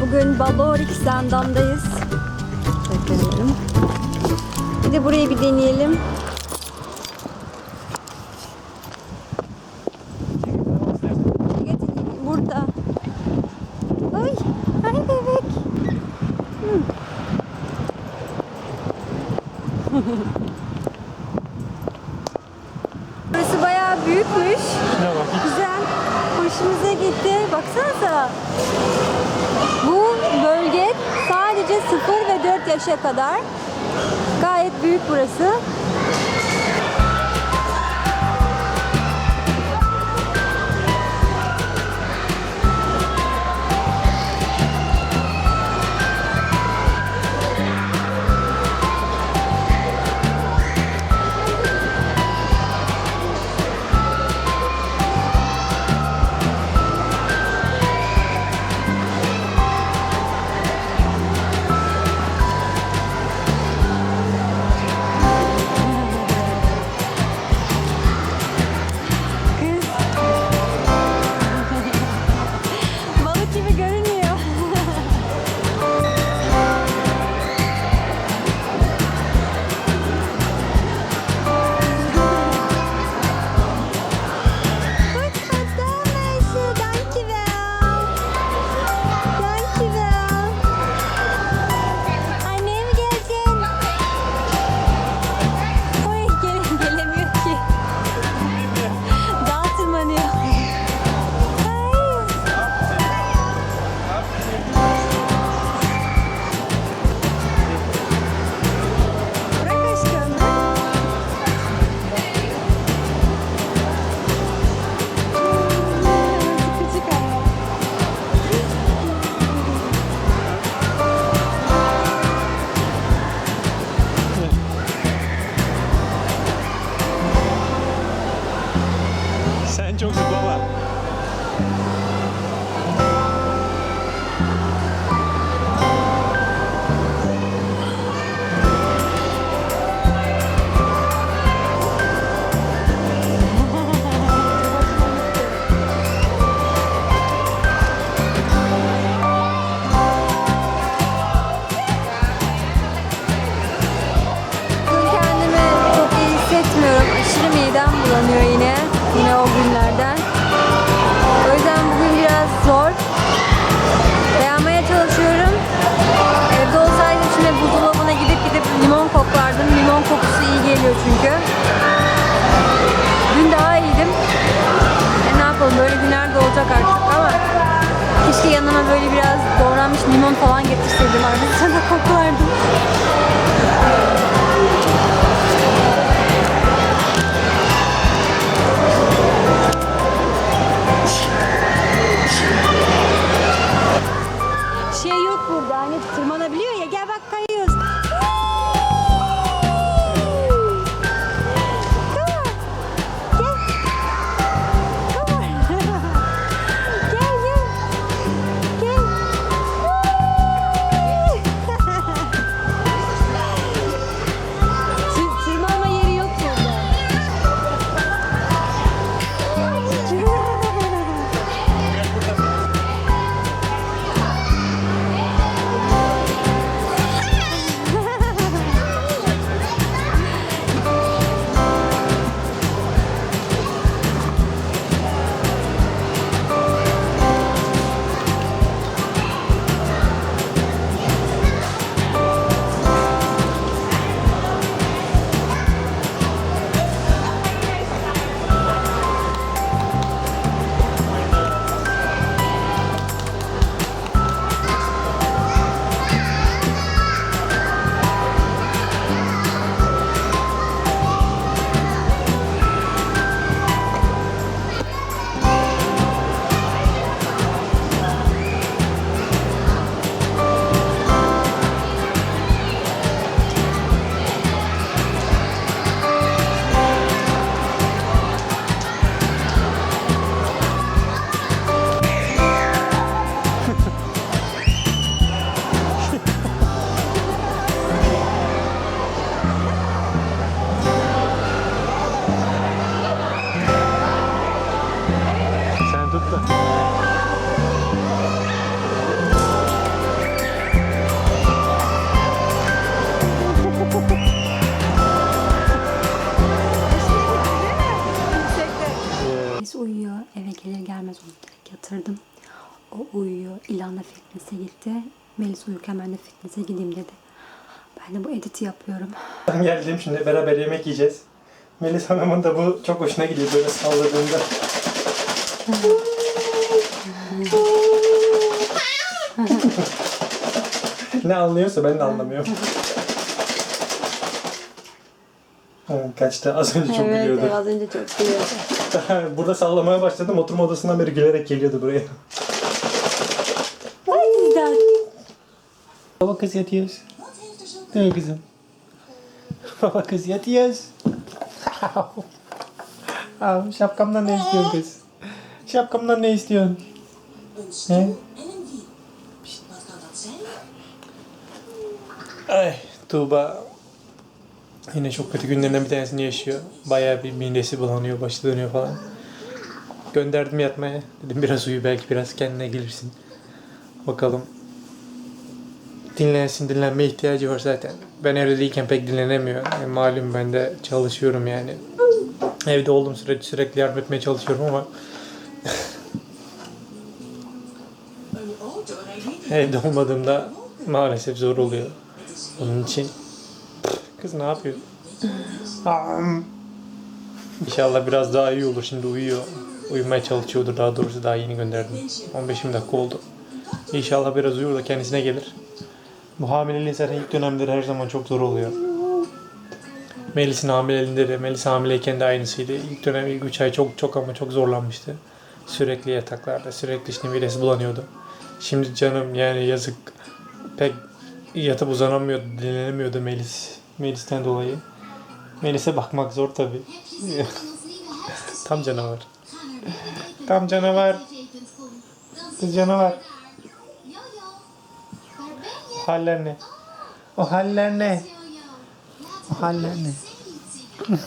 Bugün Balorik Zendan'dayız. Bakalım. Bir de burayı bir deneyelim. Burada. Ay, ay bebek. Burası bayağı büyükmüş. Güzel. Hoşumuza gitti. Baksanıza. Bu bölge sadece 0 ve 4 yaşa kadar. Gayet büyük burası. Çok zıplama. Bugün kendimi çok iyi hissetmiyorum. Aşırı midem bulanıyor yine o günlerden. O yüzden bugün biraz zor. Dayanmaya çalışıyorum. Evde olsaydı şimdi buzdolabına gidip gidip limon koklardım. Limon kokusu iyi geliyor çünkü. Dün daha iyiydim. E ne yapalım böyle günler de olacak artık ama keşke yanıma böyle biraz doğranmış limon falan getirseydim arkadaşlar da koklardım. Yatırdım. O uyuyor. İlhan'la fitness'e gitti. Melis uyurken ben de fitness'e gideyim dedi. Ben de bu editi yapıyorum. Ben geldim şimdi beraber yemek yiyeceğiz. Melis Hanım'ın da bu çok hoşuna gidiyor böyle salladığında. ne anlıyorsa ben de anlamıyorum. Kaçtı az önce çok evet, gülüyordu. az önce çok gülüyordu. Burada sallamaya başladım oturma odasından beri gülerek geliyordu buraya. Ay güzel. Baba kız yatıyoruz. Değil mi kızım? Baba kız yatıyoruz. Al, şapkamdan ne istiyorsun kız? Şapkamdan ne istiyorsun? Zijn? Ay Tuğba yine çok kötü günlerinden bir tanesini yaşıyor. Bayağı bir midesi bulanıyor, başı dönüyor falan. Gönderdim yatmaya. Dedim biraz uyu belki biraz kendine gelirsin. Bakalım. Dinlensin, dinlenmeye ihtiyacı var zaten. Ben evde değilken pek dinlenemiyor. Yani malum ben de çalışıyorum yani. Evde olduğum sürece sürekli yardım etmeye çalışıyorum ama evde olmadığımda maalesef zor oluyor. Onun için kız ne yapıyor? İnşallah biraz daha iyi olur. Şimdi uyuyor. Uyumaya çalışıyordur daha doğrusu daha yeni gönderdim. 15-20 dakika oldu. İnşallah biraz uyur da kendisine gelir. Bu hamileliğin zaten ilk dönemleri her zaman çok zor oluyor. Melis'in hamileliğinde de, Melis hamileyken de aynısıydı. İlk dönem, ilk 3 ay çok çok ama çok zorlanmıştı. Sürekli yataklarda, sürekli işte midesi bulanıyordu. Şimdi canım yani yazık pek yatıp uzanamıyordu, dinlenemiyordu Melis. Melis'ten dolayı. Melis'e bakmak zor tabi. Tam canavar. Tam canavar. Kız canavar. Haller ne? O haller ne? O haller ne?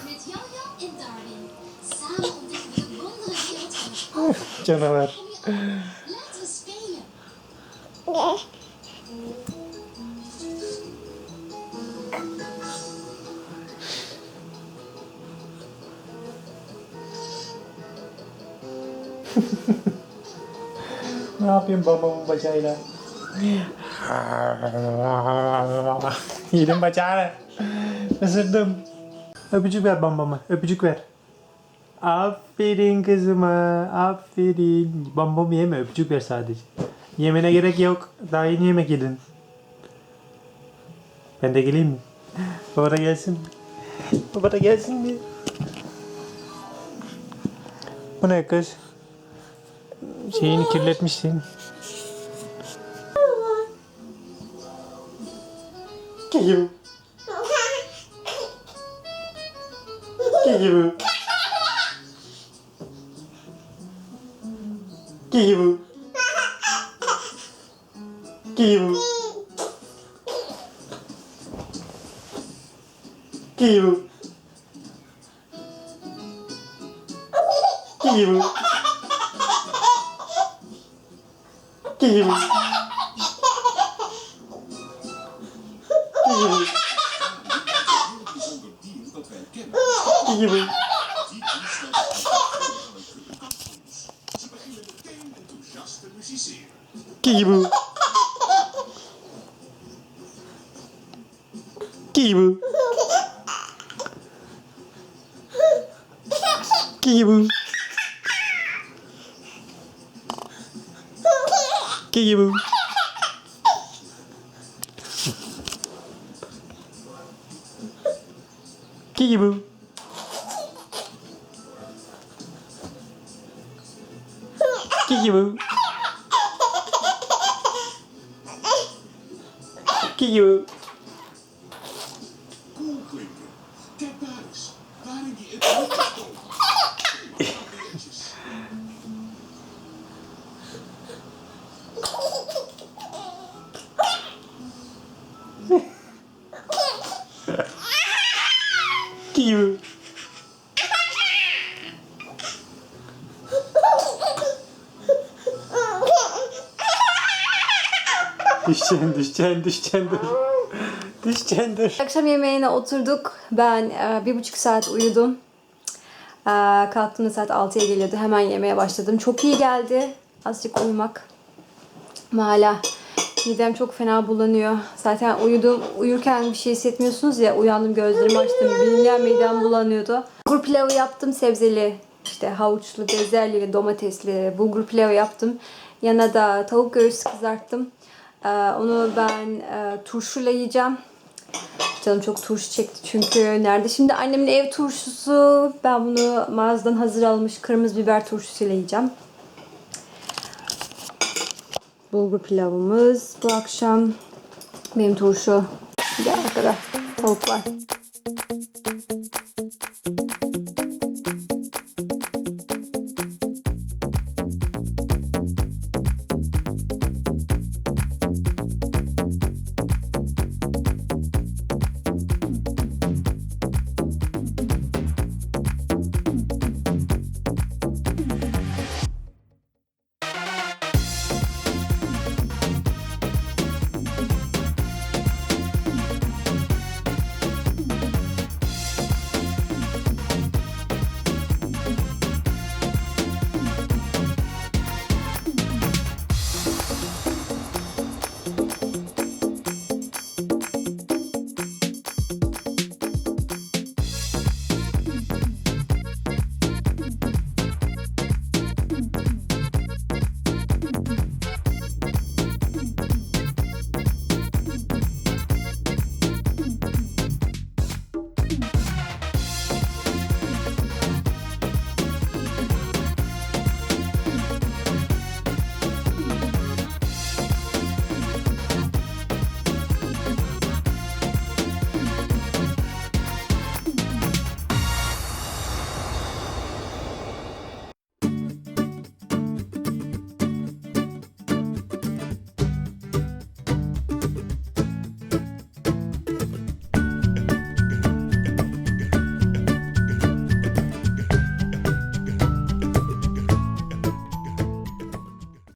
Met Ne yapayım babamın bacağıyla? Yedim bacağını. Isırdım. Öpücük ver bambama. Öpücük ver. Aferin kızıma. Aferin. Bambam yeme. Öpücük ver sadece. Yemene gerek yok. Daha yeni yemek yedin. Ben de geleyim mi? Baba gelsin. Baba gelsin mi? Bu ne kız? şeyini kirletmişsin. Keyim. Keyim. Keyim. Keyim. Keyim. Keyim. キレビテレビテレビテレビ Києву. Києву. Києву. Києву. Düşeceksin, düşeceksin, düşeceksin dur. Düşeceksin dur. Akşam yemeğine oturduk. Ben e, bir buçuk saat uyudum. Ee, kalktığımda saat 6'ya geliyordu. Hemen yemeye başladım. Çok iyi geldi. Azıcık uyumak. Ama hala midem çok fena bulanıyor. Zaten uyudum, uyurken bir şey hissetmiyorsunuz ya. Uyandım gözlerimi açtım. Bilinen midem bulanıyordu. Bulgur pilavı yaptım sebzeli. işte havuçlu, bezelyeli, domatesli bulgur pilavı yaptım. Yanına da tavuk göğsü kızarttım. Ee, onu ben e, turşuyla yiyeceğim. Canım çok turşu çekti çünkü nerede? Şimdi annemin ev turşusu. Ben bunu mağazadan hazır almış kırmızı biber turşusuyla yiyeceğim. Bulgur pilavımız bu akşam. Benim turşu. De arkada tavuk var.